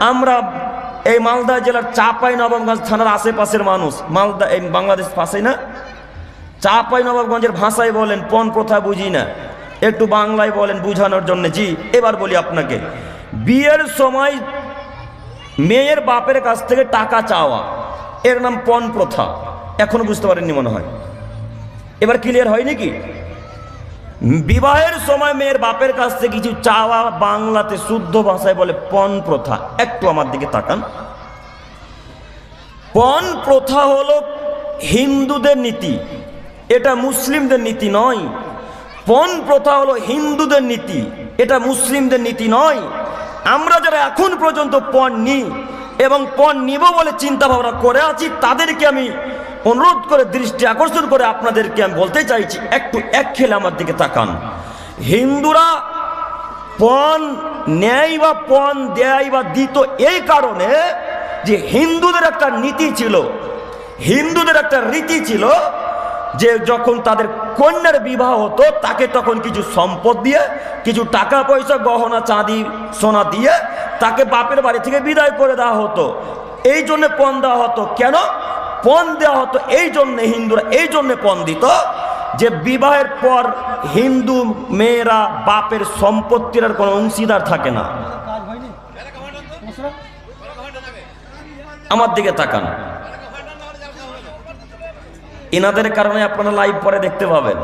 আমরা এই মালদা জেলার চাপাই নবাবগঞ্জ থানার আশেপাশের মানুষ। মালদা, এই বাংলাদেশ পাশে না? চাপাই নবাবগঞ্জের ভাষায় বলেন, পণ প্রথা বুঝি না। একটু বাংলায় বলেন বুঝানোর জন্য। জি, এবার বলি আপনাকে। বিয়ের সময় মেয়ের বাপের কাছ থেকে টাকা চাওয়া। এর নাম পণ প্রথা। এখনও বুঝতে পারেননি মনে হয়। এবার ক্লিয়ার হয় নাকি বিবাহের সময় মেয়ের বাপের কাছ থেকে কিছু চাওয়া বাংলাতে শুদ্ধ ভাষায় বলে পণ প্রথা। একটু আমার দিকে তাকান। পণ প্রথা হলো হিন্দুদের নীতি। এটা মুসলিমদের নীতি নয়। পণ প্রথা হলো হিন্দুদের নীতি। এটা মুসলিমদের নীতি নয়। আমরা যারা এখন পর্যন্ত পণ নিই এবং পণ নিব বলে চিন্তা ভাবনা করে আছি, তাদেরকে আমি অনুরোধ করে, দৃষ্টি আকর্ষণ করে আপনাদেরকে আমি বলতে চাইছি, একটু এক খেলে আমার দিকে তাকান। হিন্দুরা পণ নেয় বা পণ দেয় বা দিত এই কারণে যে হিন্দুদের একটা নীতি ছিল, হিন্দুদের একটা রীতি ছিল যে যখন তাদের কন্যার বিবাহ হতো, তাকে তখন কিছু সম্পদ দিয়ে, কিছু টাকা পয়সা, গহনা, চাঁদি, সোনা দিয়ে তাকে বাপের বাড়ি থেকে বিদায় করে দেওয়া হতো। এই জন্য পণ দেওয়া হতো। কেন? পণ দেওয়া হতো, এই জন্যে হিন্দুরা এই জন্যে পণ দিত যে বিবাহের পর হিন্দু মেয়েরা বাপের সম্পত্তির আর কোনো অংশীদার থাকে না। আমার দিকে তাকান। এনাদের কারণে আপনারা লাইভ পরে দেখতে পাবেন।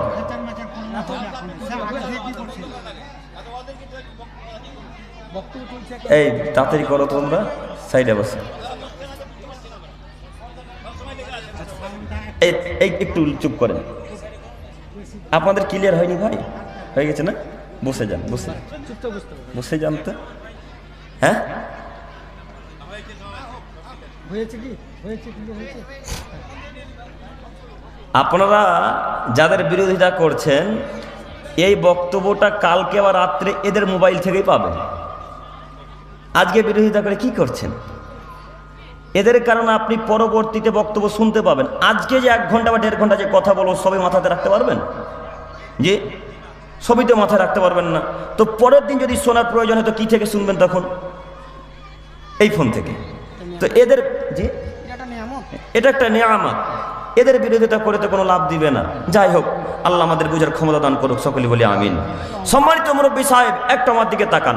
এই, তাড়াতাড়ি করো তোমরা। সাইডে বসে। একটু চুপ করেন। আপনাদের ক্লিয়ার হয়নি ভাই? হয়ে গেছে না? বসে যান বসে বসে যান তো। হ্যাঁ? আপনারা যাদের বিরোধিতা করছেন এই বক্তব্যটা কালকে বা রাত্রে এদের মোবাইল থেকেই পাবেন। আজকে বিরোধিতা করে কি করছেন? এদের কারণে আপনি পরবর্তীতে বক্তব্য শুনতে পাবেন। আজকে যে এক ঘণ্টা বা দেড় ঘণ্টা যে কথা বলব, সবই মাথাতে রাখতে পারবেন? যে সবই তো মাথায় রাখতে পারবেন না। তো পরের দিন যদি শোনার প্রয়োজন হয়, তো কী থেকে শুনবেন তখন? এই ফোন থেকে। তো এদের যে এটা একটা নিয়ামত। এদের বিরোধিতা করে তো কোনো লাভ দিবে না। যাই হোক, আল্লাহ আমাদের বুঝার ক্ষমতা দান করুক, সকলে বলি আমিন। সম্মানিত মুরব্বী সাহেব, একটা আমার দিকে তাকান।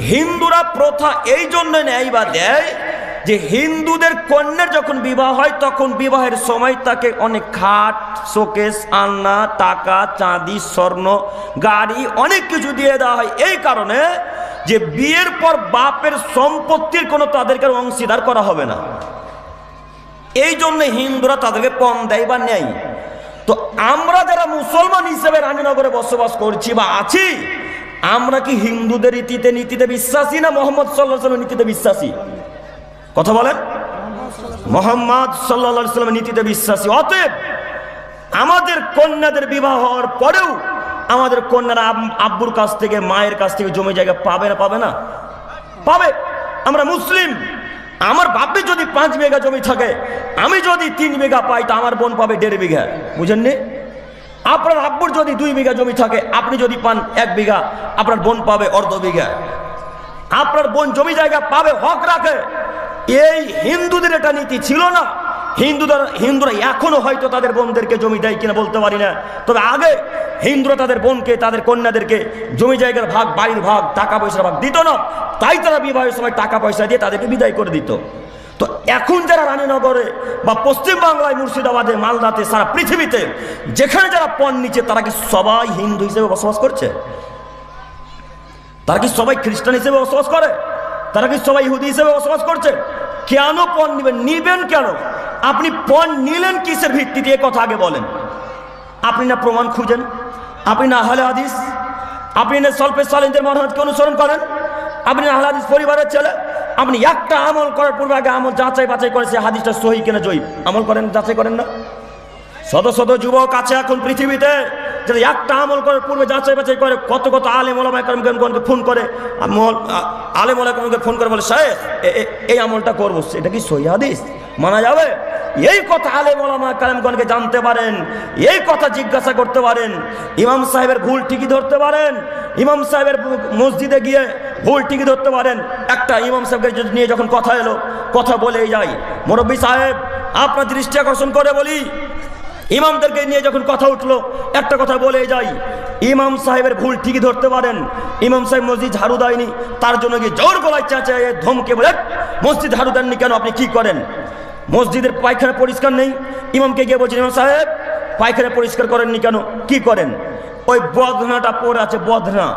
হিন্দুরা প্রথা এই জন্য নেয় বা দেয় যে হিন্দুদের কন্যার যখন বিবাহ হয়, তখন বিবাহের সময় তাকে অনেক খাট, শোকেস, আলনা, টাকা, চাঁদি, স্বর্ণ, গাড়ি অনেক কিছু দিয়ে দেওয়া হয়। এই কারণে যে বিয়ের পর বাপের সম্পত্তির কোনো তাদেরকে অংশীদার করা হবে না। এই জন্য হিন্দুরা তাদেরকে পণ দেয় বা নেয়। তো আমরা যারা মুসলমান হিসেবে রানীনগরে বসবাস করছি বা আছি, আমরা কি হিন্দুদের রীতিতে নীতিতে বিশ্বাসী না মোহাম্মদ সাল্লাহ নীতিতে বিশ্বাসী? কথা বলেন। মোহাম্মদ সাল্লা নীতিতে বিশ্বাসী। অতএব আমাদের কন্যাদের বিবাহ হওয়ার পরেও আমাদের কন্যারা আব্বুর কাছ থেকে, মায়ের কাছ থেকে জমি জায়গা পাবে না পাবে না? পাবে। আমরা মুসলিম। আমার বাপে যদি পাঁচ বিঘা জমি থাকে, আমি যদি তিন বিঘা পাই, তো আমার বোন পাবে দেড় বিঘা। বুঝেননি আপনার আব্বুর যদি দুই বিঘা জমি থাকে, আপনি যদি পান এক বিঘা, আপনার বোন পাবে অর্ধ বিঘা। আপনার বোন জমি জায়গা পাবে হক রাখে। এই হিন্দুদের এটা নীতি ছিল না। হিন্দুদের হিন্দুরা এখনও হয়তো তাদের বোনদেরকে জমি দেয় কিনা বলতে পারি না। তবে আগে হিন্দুরা তাদের বোনকে, তাদের কন্যাদেরকে জমি জায়গার ভাগ, বাড়ির ভাগ, টাকা পয়সার ভাগ দিত না। তাই তারা বিবাহের সময় টাকা পয়সা দিয়ে তাদেরকে বিদায় করে দিত। তো এখন যারা রানীনগরে বা পশ্চিম বাংলায় মুর্শিদাবাদে, মালদাতে, সারা পৃথিবীতে, যেখানে যারা পণ নিচ্ছে, তারা কি সবাই হিন্দু হিসেবে বসবাস করছে? তারা কি সবাই খ্রিস্টান হিসেবে বসবাস করে? তারা কি সবাই ইহুদি হিসেবে বসবাস করছে? কেন পণ নিবেন? নিবেন কেন? আপনি পণ নিলেন কিসের ভিত্তিতে? এ কথা আগে বলেন। আপনি না প্রমাণ খুঁজেন? আপনি না আহলে হাদিস? আপনি না সল্পে সালেনদের মহারাজকে অনুসরণ করেন? আপনি না আহলে হাদিস পরিবারের ছেলে? আপনি একটা আমল করার পূর্বে আগে আমল যাচাই বাছাই করে সে হাদিসটা সহি কিনা জয়ী। আমল করেন, যাচাই করেন না? শত শত যুবক আছে এখন পৃথিবীতে। যারা একটা আমল করার পূর্বে যাচাই বাছাই করে। কত কত আলেম ওলামাইকরমকে ফোন করে। আলেম ওলামাইকরমকে ফোন করে বলে এ- এই আমলটা করব। সেটা কি সহি মানা যাবে? এই কথা আলেম ওলামা কালেমগণকে জানতে পারেন, এই কথা জিজ্ঞাসা করতে পারেন। ইমাম সাহেবের ভুল ঠিকই ধরতে পারেন। ইমাম সাহেবের মসজিদে গিয়ে ভুল ঠিকই ধরতে পারেন। একটা ইমাম সাহেবকে যদি নিয়ে যখন কথা এলো, কথা বলেই যাই। মুরব্বী সাহেব, আপনার দৃষ্টি আকর্ষণ করে বলি। ইমামদেরকে নিয়ে যখন কথা উঠল, একটা কথা বলে যাই, ইমাম সাহেবের ভুল ঠিকই ধরতে পারেন। ইমাম সাহেব মসজিদ ঝাড়ু দেয়নি, তার জন্য গিয়ে জোর গলায় চেঁচে ধমকে বলে, মসজিদ ঝাড়ু দেননি কেন আপনি কি করেন? মসজিদের পায়খানা পরিষ্কার নেই? ইমামকে গিয়ে বলছেন, ইমাম সাহেব, পায়খানা পরিষ্কার করেননি কেন? কি করেন? ওই বদনাটা পড়ে আছে, বদনা।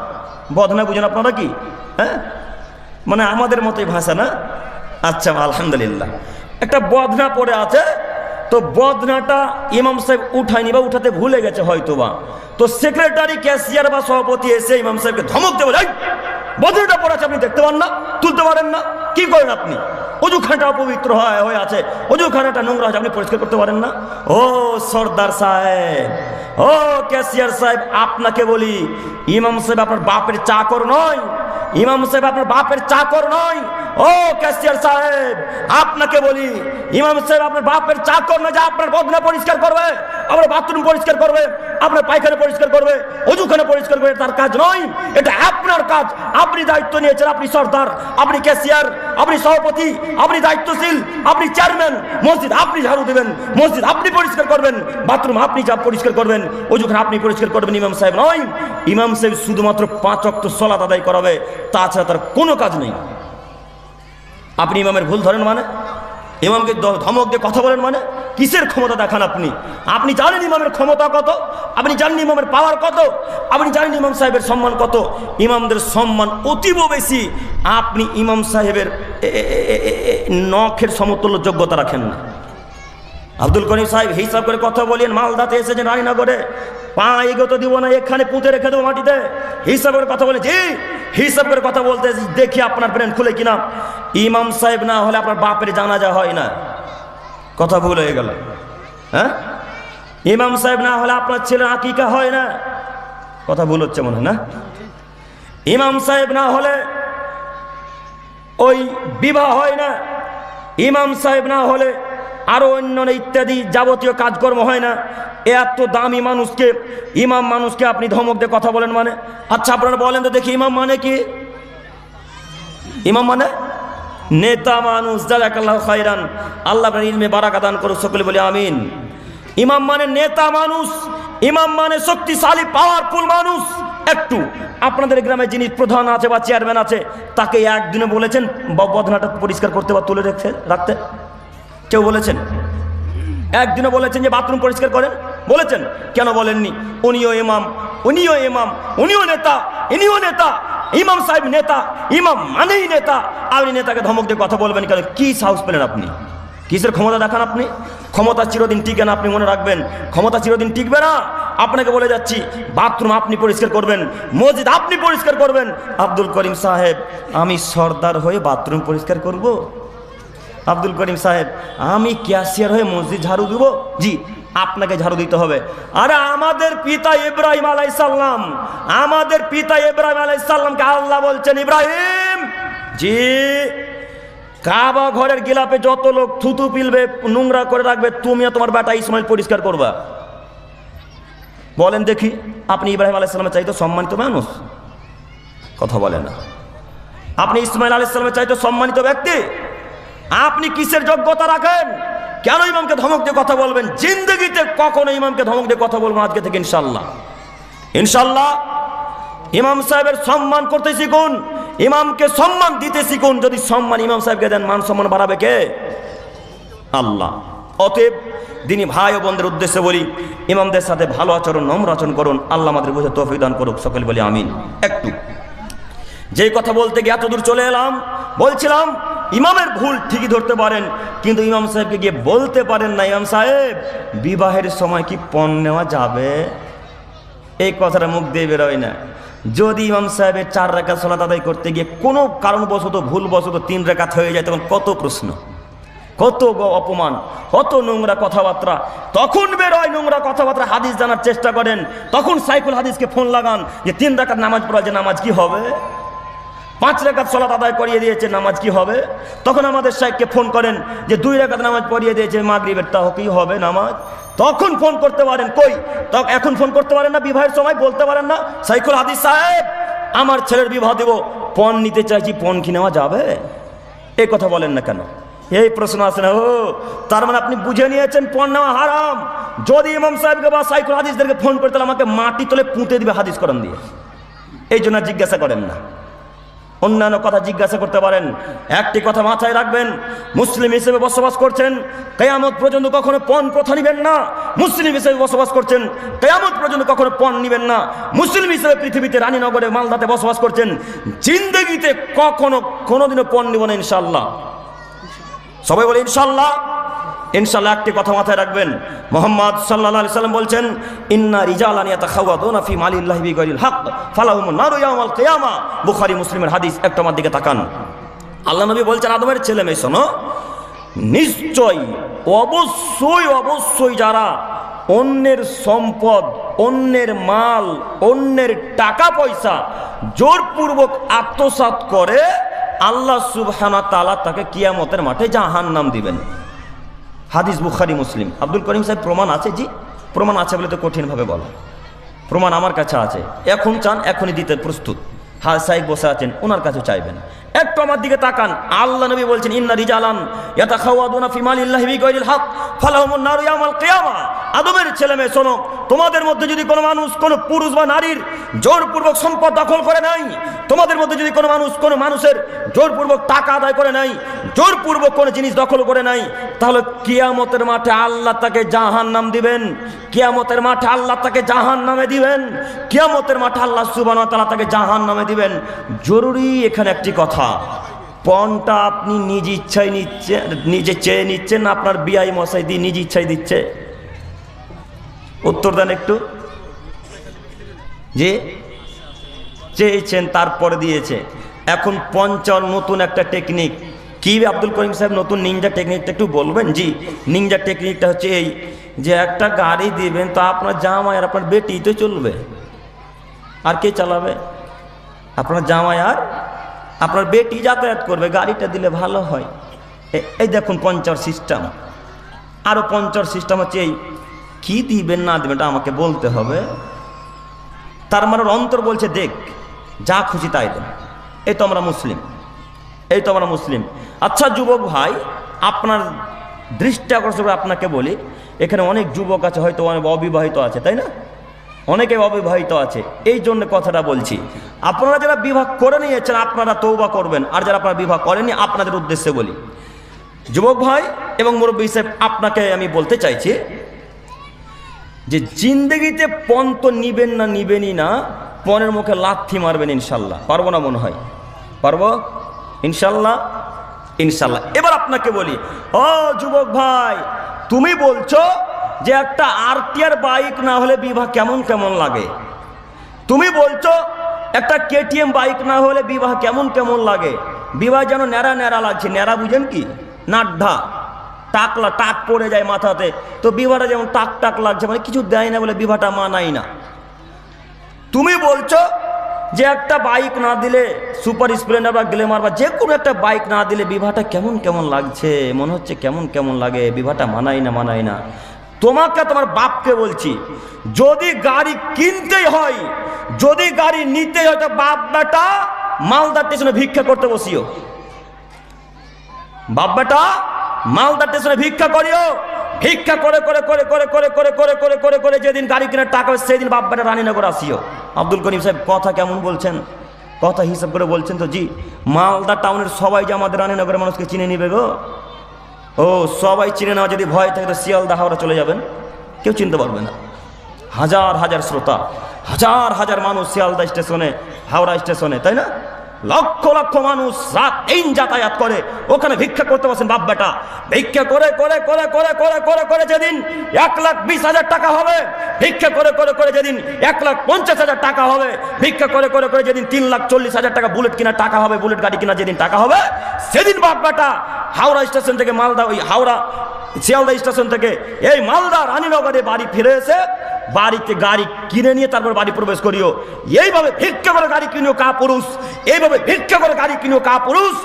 বদনা বুঝেন আপনারা কি? হ্যাঁ? মানে আমাদের মতোই ভাষা না? আচ্ছা আলহামদুলিল্লাহ। একটা বদনা পড়ে আছে তো বদনাটা ইমাম সাহেব উঠায়নি বা উঠাতে ভুলে গেছে হয়তো বা তো সেক্রেটারি ক্যাশিয়ার বা সভাপতি এসে ইমাম সাহেবকে ধমক দেবে "এই, বদনাটা পড়ে আছে আপনি দেখতে পান না তুলতে পারেন না। কি করেন আপনি? অজুখানাটা অপবিত্র হয় হয়ে আছে। অজুখানাটা নোংরা আছে আপনি পরিষ্কার করতে পারেন না? ও সর্দার সাহেব ও ক্যাশিয়ার সাহেব আপনাকে বলি ইমাম সাহেব আপনার বাপের চাকর নয় ইমাম সাহেব, আপনার বাপের চাকর নয়। ও ক্যাশিয়ার সাহেব, আপনাকে বলি, ইমাম সাহেব, আপনার বাপের চাকর নয় যে আপনার বদনা পরিষ্কার করবে। আপনার বাথরুম পরিষ্কার করবে, আপনার পায়খানা পরিষ্কার করবে, অজুখানা পরিষ্কার করবে, তার কাজ নয়। এটা আপনার কাজ। আপনি দায়িত্ব নিয়েছেন, আপনি সর্দার, আপনি ক্যাশিয়ার, আপনি সভাপতি, আপনি দায়িত্বশীল, আপনি চেয়ারম্যান। মসজিদ আপনি ঝাড়ু দেবেন, মসজিদ আপনি পরিষ্কার করবেন, বাথরুম আপনি যা পরিষ্কার করবেন, অজুখানা আপনি পরিষ্কার করবেন, ইমাম সাহেব নয়। ইমাম সাহেব শুধুমাত্র পাঁচ অক্ট সলাত আদায় করাবে, তাছাড়া তার কোনো কাজ নেই। আপনি ইমামের ভুল ধরেন মানে? ইমামকে ধমক দিয়ে কথা বলেন মানে? কিসের ক্ষমতা দেখান আপনি? আপনি জানেন ইমামের ক্ষমতা কত? আপনি জানেন ইমামের পাওয়ার কত? আপনি জানেন ইমাম সাহেবের সম্মান কত? ইমামদের সম্মান অতীব বেশি। আপনি ইমাম সাহেবের নখের সমতুল্য যোগ্যতা রাখেন না। আব্দুল করিম সাহেব হিসাব করে কথা বলেন মালদাতে এসেছেন রানীনগরে পা এগোতে দিব না, এখানে পুঁতে রেখে দেবো মাটিতে। হিসাব করে কথা বলে, জি, হিসাব করে কথা বলতে দেখি আপনার ব্রেন খুলে কিনা। ইমাম সাহেব না হলে আপনার বাপের জানাজা হয় না। কথা ভুল হয়ে গেল। হ্যাঁ? ইমাম সাহেব না হলে আপনার ছেলে আকিকা হয় না। কথা ভুল হচ্ছে মনে হয় না? ইমাম সাহেব না হলে ওই বিবাহ হয় না। ইমাম সাহেব না হলে আরও অন্য ইত্যাদি যাবতীয় কাজকর্ম হয় না। এত দামি মানুষকে, ইমাম মানুষকে আপনি ধমক দিয়ে কথা বলেন মানে? আচ্ছা আপনারা বলেন তো দেখি ইমাম মানে কি? ইমাম মানে? নেতা মানুষ, জাজাকাল্লাহ খাইরান আল্লাহ আপনার ইলমে বারাকা দান করুক, সকলে বলে আমিন। ইমাম মানে নেতা মানুষ, ইমাম মানে শক্তিশালী পাওয়ারফুল মানুষ। একটু, আপনাদের গ্রামে যিনি প্রধান আছে বা চেয়ারম্যান আছে, তাকে একদিনে বলেছেন বদনাটা পরিষ্কার করতে বা তুলে রেখে রাখতে। কেউ বলেছেন? একদিনে বলেছেন যে বাথরুম পরিষ্কার করেন? বলেছেন? কেন বলেননি? উনিও ইমাম উনিও ইমাম, উনিও নেতা, ইনিও নেতা। ইমাম সাহেব নেতা, ইমাম মানেই নেতা। আপনি নেতাকে ধমক দিয়ে কথা বলবেন কেন? কি সাহস পেলেন আপনি? কিসের ক্ষমতা দেখান আপনি? ক্ষমতা চিরদিন টিকে না, আপনি মনে রাখবেন। ক্ষমতা চিরদিন টিকবে না। আপনাকে বলে যাচ্ছি, বাথরুম আপনি পরিষ্কার করবেন, মসজিদ আপনি পরিষ্কার করবেন। আব্দুল করিম সাহেব, আমি সর্দার হয়ে বাথরুম পরিষ্কার করব। আব্দুল করিম সাহেব, আমি ক্যাশিয়ার হয়ে মসজিদ ঝাড়ু দেবো? জি আপনাকে ঝাড়ু দিতে হবে। আরে আমাদের পিতা ইব্রাহিম আলাইসাল্লাম, আমাদের পিতা ইব্রাহিম আলাইসাল্লামকে আল্লাহ বলছেন, ইব্রাহিম, জি, কাবা ঘরের গিলাপে যত লোক থুতু পিলবে, নোংরা করে রাখবে তুমিও তোমার বেটা ইসমাইল পরিষ্কার করবা। বলেন দেখি, আপনি ইব্রাহিম আলাইসাল্লামের চাইতো সম্মানিত মানুষ? কথা বলে না। আপনি ইসমাইল আলাইসাল্লামের চাইতো সম্মানিত ব্যক্তি? আপনি কিসের যোগ্যতা রাখেন? কেন ইমামকে ধমক দিয়ে কথা বলবেন? জিন্দগিতে কখনো ইমামকে ধমক দিয়ে কথা বলব আজকে থেকে ইনশাল্লাহ ইনশাল্লাহ ইমাম সাহেবের সম্মান করতে শিখুন। ইমামকে সম্মান দিতে শিখুন। যদি সম্মান ইমাম সাহেবকে দেন, মান সম্মান বাড়াবে কে? আল্লাহ। অতএব দিনী ভাই ও বোনদের উদ্দেশ্যে বলি, ইমামদের সাথে ভালো আচরণ, নম্র আচরণ করুন। আল্লাহ আমাদের বুঝে তৌফিক দান করুক। সকলে বলি আমিন। একটু। যেই কথা বলতে গিয়ে এতদূর চলে এলাম, বলছিলাম ইমামের ভুল ঠিকই ধরতে পারেন, কিন্তু ইমাম সাহেবকে গিয়ে বলতে পারেন না। ইমাম সাহেব, বিবাহের সময় কি পণ নেওয়া যাবে? এই কথাটা মুখ দিয়ে বেরোয় না। যদি ইমাম সাহেবের চার রেখা সলাত আদায় করতে গিয়ে কোনো কারণবশত, ভুলবশত তিন রেখাত হয়ে যায়, তখন কত প্রশ্ন, কত অপমান, কত নোংরা কথাবার্তা। তখন বেরোয় নোংরা কথাবার্তা, হাদিস জানার চেষ্টা করেন, তখন সাইকুল হাদিসকে ফোন লাগান যে তিন রাকাত নামাজ পড়া যে নামাজ কি হবে? পাঁচ রেখাত সলাত আদায় করিয়ে দিয়েছে, নামাজ কি হবে? তখন আমাদের সাহেবকে ফোন করেন যে দুই রেখাত নামাজ পড়িয়ে দিয়েছে, মাগরিবের তাও কি হবে নামাজ? তখন ফোন করতে পারেন, কই? তখন এখন ফোন করতে পারেন না, বিবাহের সময় বলতে পারেন না। সাইকুল হাদিস সাহেব, আমার ছেলের বিবাহ দেব। পণ নিতে চাইছি, পণ কি নেওয়া যাবে? এই কথা বলেন না কেন? এই প্রশ্ন আসে না, ও, তার মানে আপনি বুঝে নিয়েছেন, পণ নেওয়া হারাম। যদি ইমাম সাহেবকে বা সাইকুল হাদিসদেরকে ফোন করে, তাহলে আমাকে মাটি তোলে পুঁতে দিবে হাদিস করান দিয়ে। এই জন্য জিজ্ঞাসা করেন না। অন্যান্য কথা জিজ্ঞাসা করতে পারেন। একটি কথা মাথায় রাখবেন, মুসলিম হিসেবে বসবাস করছেন, কেয়ামত পর্যন্ত কখনো পণ প্রথা নিবেন না। মুসলিম হিসেবে বসবাস করছেন, কেয়ামত পর্যন্ত কখনো পণ নিবেন না। মুসলিম হিসেবে পৃথিবীতে রানীনগরে, মালদাতে বসবাস করছেন, জিন্দগিতে কখনো কোনোদিনও পণ নিব না ইনশাল্লাহ সবাই বলে ইনশাল্লাহ ইনশাল্লাহ একটি কথা মাথায় রাখবেন। মোহাম্মদ সাল্লাহ সাল্লাম বলছেন, ইন্না ফি মালিল্লাহি বিগাইরিল হক, ফালাহুম বুখারী মুসলিমের হাদিস একটু আমার দিকে তাকান। আল্লাহ নবী বলছেন, আদমের ছেলে মেয়ে, শোনো নিশ্চয় অবশ্যই অবশ্যই যারা অন্যের সম্পদ, অন্যের মাল, অন্যের টাকা পয়সা জোরপূর্বক আত্মসাৎ করে, আল্লাহ সুবহানা তালা তাকে কিয়ামতের মাঠে জাহান নাম দিবেন। হাদিস বুখারি, মুসলিম। আব্দুল করিম সাহেব, প্রমাণ আছে জি? প্রমাণ আছে বলে তো কঠিনভাবে বলা। প্রমাণ আমার কাছে আছে। এখন চান, এখনই দিতে প্রস্তুত। হা, সাহেব বসে আছেন ওনার কাছে চাইবেন একটু আমার দিকে তাকান। আল্লাহ নবী বলছেন, ইন্না রিজালান ইয়াতা খাওয়াদুনা ফি মালিল্লাহি বিগাইরিল হক। ফালাহুমুন নারু ইয়াউমাল কিয়ামা। আদমের ছেলে মেয়ে, শোনো, তোমাদের মধ্যে যদি কোনো মানুষ, কোনো পুরুষ বা নারীর জোরপূর্বক সম্পদ দখল করে নাই, তোমাদের মধ্যে যদি কোনো মানুষ, কোনো মানুষের জোরপূর্বক টাকা আদায় করে নাই, জোরপূর্বক কোনো জিনিস দখল করে নাই, তাহলে কিয়ামতের মাঠে আল্লাহ তাকে জাহান নাম দিবেন। কিয়ামতের মাঠে আল্লাহ তাকে জাহান নামে দিবেন। কিয়ামতের মাঠে আল্লাহ সুবান তালা তাকে জাহান নামে দিবেন। জরুরি এখানে একটি কথা। পণটা আপনি নিজ ইচ্ছায় নিচ্ছেন নিজে চেয়ে নিচ্ছেন, আপনার বিআই মশাই দিয়ে নিজ ইচ্ছায় দিচ্ছে? উত্তর দেন একটু। যে চেয়েছেন, তারপরে দিয়েছে। এখন পঞ্চম নতুন একটা টেকনিক। কি আব্দুল করিম সাহেব, নতুন নিনজা টেকনিকটা একটু বলবেন? জি নিনজা টেকনিকটা হচ্ছে এই যে একটা গাড়ি দিবেন, তো আপনার জামাই আর আপনার বেটি তো চলবে। আর কে চালাবে? আপনার জামাই আর আপনার বেটি যাতায়াত করবে, গাড়িটা দিলে ভালো হয়। এই দেখুন পঞ্চার সিস্টেম আরও পঞ্চার সিস্টেম হচ্ছে এই। কী দিবেন, না দিবেন আমাকে বলতে হবে। তার মানে অন্তর বলছে, দেখ, যা খুশি তাই দেন এই তো আমরা মুসলিম। এই তো আমরা মুসলিম। আচ্ছা যুবক ভাই, আপনার দৃষ্টি আকর্ষণ করে আপনাকে বলি, এখানে অনেক যুবক আছে, হয়তো অনেক অবিবাহিত আছে, তাই না? অনেকে অবিবাহিত আছে। এই জন্য কথাটা বলছি। আপনারা যারা বিবাহ করে নিয়েছেন, আপনারা তৌবা করবেন। আর যারা আপনারা বিবাহ করেনি আপনাদের উদ্দেশ্যে বলি, যুবক ভাই এবং মুরব্বী সাহেব, আপনাকে আমি বলতে চাইছি যে জিন্দগিতে পণ তো নিবেন না, নিবেনই না পণের মুখে লাথি মারবেন ইনশাল্লাহ। পারব না মনে হয়? পারব? ইনশাল্লাহ? ইনশাল্লাহ। এবার আপনাকে বলি, ও যুবক ভাই, তুমি বলছো যে একটা আরটিআর বাইক না হলে বিবাহ কেমন কেমন লাগে? তুমি বলছো একটা কেটিএম বাইক না হলে বিবাহ কেমন কেমন লাগে? বিবাহ যেন ন্যাড়া ন্যাড়া লাগছে। ন্যাড়া বুঝেন কি? নাড্ডা। টাকলা, টাক পড়ে যায় মাথাতে। তো বিবাহটা যেমন টাক টাক লাগছে মানে কিছু দেয় না বলে বিবাহটা মানাই না। তুমি বলছো যে একটা বাইক না দিলে সুপার স্প্লেন্ডার বা গ্লেমার বা যে কোনো একটা বাইক না দিলে বিবাহটা কেমন কেমন লাগছে? মনে হচ্ছে কেমন কেমন লাগে? বিবাহটা মানাই না মানাই না। তোমাকে তোমার বাপকে বলছি, যদি গাড়ি কিনতেই হয় যদি গাড়ি নিতে হয় তো বাপ বেটা মালদার স্টেশনে ভিক্ষা করতে বসিও। বাপ বেটা মালদা স্টেশনে ভিক্ষা করিও। ভিক্ষা করে করে করে করে করে করে করে করে করে করে যেদিন গাড়ি কেনার টাকা হবে সেদিন বাপ বেটা রানীনগর আসিও। আব্দুল করিম সাহেব, কথা কেমন বলছেন? কথা হিসাব করে বলছেন তো জি। মালদা টাউনের সবাই যে আমাদের রানীনগরের মানুষকে চিনে নিবে গো। ও, সবাই চিনে নেওয়া যদি ভয় থাকে তো শিয়ালদা হাওড়া চলে যাবেন। কেউ চিনতে পারবে না। হাজার হাজার শ্রোতা, হাজার হাজার মানুষ শিয়ালদা স্টেশনে, হাওড়া স্টেশনে, তাই না? লক্ষ লক্ষ মানুষ রাত দিন যাতায়াত করে। ওখানে ভিক্ষা করতে বসেন বাপ বেটা। ভিক্ষা করে করে করে করে করে করে করে যেদিন এক লাখ বিশ হাজার টাকা হবে, ভিক্ষা করে করে করে যেদিন এক লাখ পঞ্চাশ হাজার টাকা হবে, ভিক্ষা করে করে করে যেদিন তিন লাখ চল্লিশ হাজার টাকা বুলেট কিনা টাকা হবে, বুলেট গাড়ি কিনা যেদিন টাকা হবে, সেদিন বাপ বেটা হাওড়া স্টেশন থেকে মালদা, ওই হাওড়া শিয়ালদা স্টেশন থেকে এই মালদা রানীনগরে বাড়ি ফিরে এসে বাড়িতে গাড়ি কিনে নিয়ে তারপর বাড়ি প্রবেশ করিও। এইভাবে ভিক্ষা করে গাড়ি কিনো কা পুরুষ এইভাবে ভিক্ষা করে গাড়ি কিনো কা পুরুষ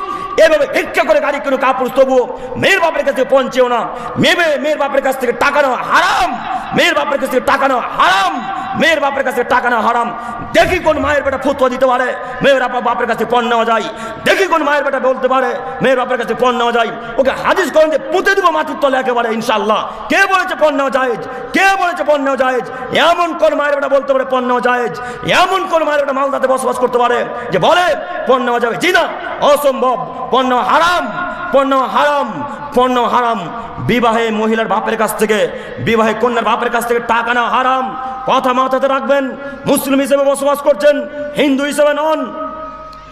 এভাবে ভিক্ষা করে গাড়ি কিনো কা পুরুষ তবুও মেয়ের বাপের কাছে পৌঁছেও না। মেয়ে মেয়ের বাপের কাছ থেকে টাকা নেওয়া হারাম। মেয়ের বাপের কাছ থেকে টাকা নেওয়া হারাম। মেয়ের বাপের কাছে টাকা নেওয়া হারাম। দেখি কোন মায়ের বেটা ফতুয়া দিতে পারে। মেয়ের বাপা বাপের কাছে পণ নেওয়া যায়। দেখি কোন মায়ের বেটা বলতে পারে। মেয়ের বাপের কাছে পণ নেওয়া যায়। ওকে হাদিস করেন যে পুঁতে দিব মাটির তলে একেবারে ইনশাল্লাহ কে বলেছে পণ নেওয়া জায়েজ কে বলেছে পণ নেওয়া জায়েজ এমন কোন মায়ের বেটা বলতে পারে পণ নেওয়া জায়েজ এমন কোন মায়ের বেটা মালদাতে বসবাস করতে পারে যে বলে, পণ নেওয়া যাবে। জি না, অসম্ভব। পণ্য হারাম পণ্য হারাম পণ্য হারাম। বিবাহে মহিলার বাপের কাছ থেকে, বিবাহে কন্যার বাপের কাছ থেকে টাকা নেওয়া হারাম। কথা মাথাতে রাখবেন, মুসলিম হিসেবে বসবাস করছেন, হিন্দু হিসেবে নন,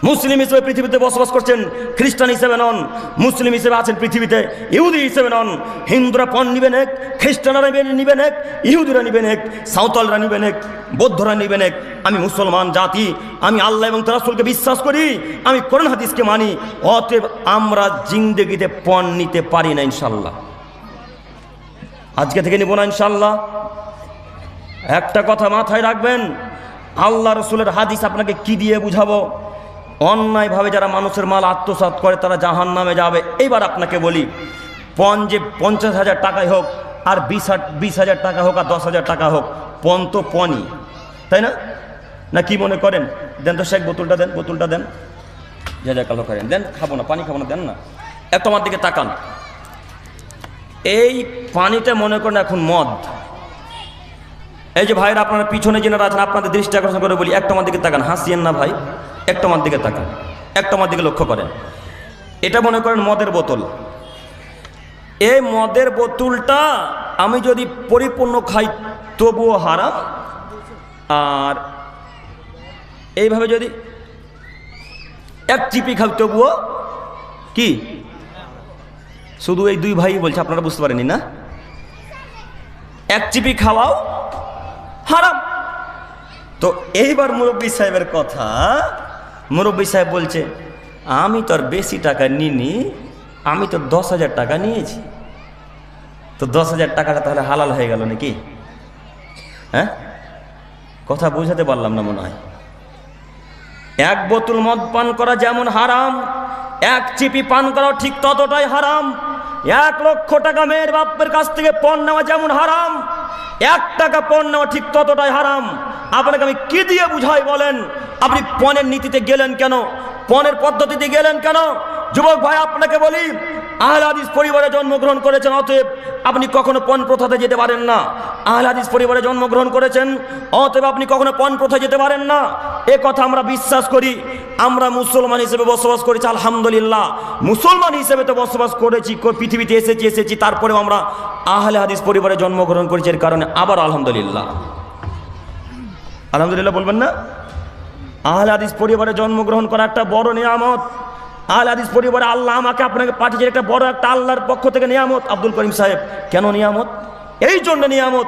মুসলিম হিসেবে পৃথিবীতে বসবাস করছেন, খ্রিস্টান হিসেবে নন, মুসলিম হিসেবে আছেন পৃথিবীতে, ইহুদি হিসেবে নন। হিন্দুরা পণ নিবেন এক, খ্রিস্টানরা নিবেন- এক, ইহুদিরা নিবেন এক, সাঁওতালরা নিবেন এক, বৌদ্ধরা নিবেন এক। আমি মুসলমান জাতি, আমি আল্লাহ এবং তারাসুলকে বিশ্বাস করি, আমি কোরআন হাদিসকে মানি, অতএব আমরা জিন্দগিতে পণ নিতে পারি না ইনশাল্লাহ আজকে থেকে নিব না ইনশাল্লাহ একটা কথা মাথায় রাখবেন, আল্লাহ রসুলের হাদিস আপনাকে কি দিয়ে বুঝাবো? অন্যায়ভাবে যারা মানুষের মাল আত্মসাৎ করে, তারা জাহান নামে যাবে। এইবার আপনাকে বলি যে পঞ্চাশ হাজার টাকাই হোক, আর বিশ বিশ হাজার টাকা হোক, আর দশ হাজার টাকা হোক পণ তো পণই তাই না? না কি মনে করেন? দেন তো শেখ, বোতলটা দেন বোতলটা দেন। যা যা কালো করেন দেন, খাব না, পানি খাব না, দেন না। একটু আমার দিকে তাকান। এই পানিটা মনে করেন এখন মদ। এই যে ভাইরা আপনারা পিছনে যেনারা আছেন, আপনাদের দৃষ্টি আকর্ষণ করে বলি একটা আমার দিকে তাকান। হাসিয়েন না ভাই একটা আমার দিকে তাকান। একটা আমার দিকে লক্ষ্য করেন। এটা মনে করেন মদের বোতল। এই মদের বোতলটা আমি যদি পরিপূর্ণ খাই, তবুও হারাম। আর এইভাবে যদি এক চিপি খাই, তবুও কি? শুধু এই দুই ভাই বলছে, আপনারা বুঝতে পারেনি না? এক চিপি খাওয়াও হারাম। তো এইবার মুরব্বী সাহেবের কথা, মুরব্বী সাহেব বলছে, আমি তো আর বেশি টাকা নিনি আমি তো দশ হাজার টাকা নিয়েছি। তো দশ হাজার টাকাটা তাহলে হালাল হয়ে গেল নাকি? হ্যাঁ? কথা বোঝাতে পারলাম না মনে হয়। এক বোতল মদ পান করা যেমন হারাম এক চিপি পান করাও ঠিক ততটাই হারাম। এক লক্ষ টাকা মেয়ের বাপের কাছ থেকে পণ নেওয়া যেমন হারাম, এক টাকা পণ নেওয়া ঠিক ততটাই হারাম। আপনাকে আমি কি দিয়ে বুঝাই বলেন? আপনি পণের নীতিতে গেলেন কেন? পণের পদ্ধতিতে গেলেন কেন? যুবক ভাই, আপনাকে বলি, আহল হাদিস পরিবারে জন্মগ্রহণ করেছেন, অতএব আপনি কখনো পণ প্রথাতে যেতে পারেন না। আহল হাদিস পরিবারে জন্মগ্রহণ করেছেন, অতএব আপনি কখনো পণ প্রথা যেতে পারেন না। এ কথা আমরা বিশ্বাস করি। আমরা মুসলমান হিসেবে বসবাস করেছি, আলহামদুলিল্লাহ। মুসলমান হিসেবে তো বসবাস করেছি পৃথিবীতে এসেছি এসেছি, তারপরেও আমরা আহলে হাদিস পরিবারে জন্মগ্রহণ করেছি, এর কারণে আবার আলহামদুলিল্লাহ। আলহামদুলিল্লাহ বলবেন না? আহলে হাদিস পরিবারে জন্মগ্রহণ করা একটা বড় নিয়ামত। আহলে হাদিস পরিবারে আল্লাহ আমাকে আপনাকে পাঠিয়েছে একটা বড় একটা আল্লাহর পক্ষ থেকে নিয়ামত, আব্দুল করিম সাহেব। কেন নিয়ামত? এই জন্য নিয়ামত।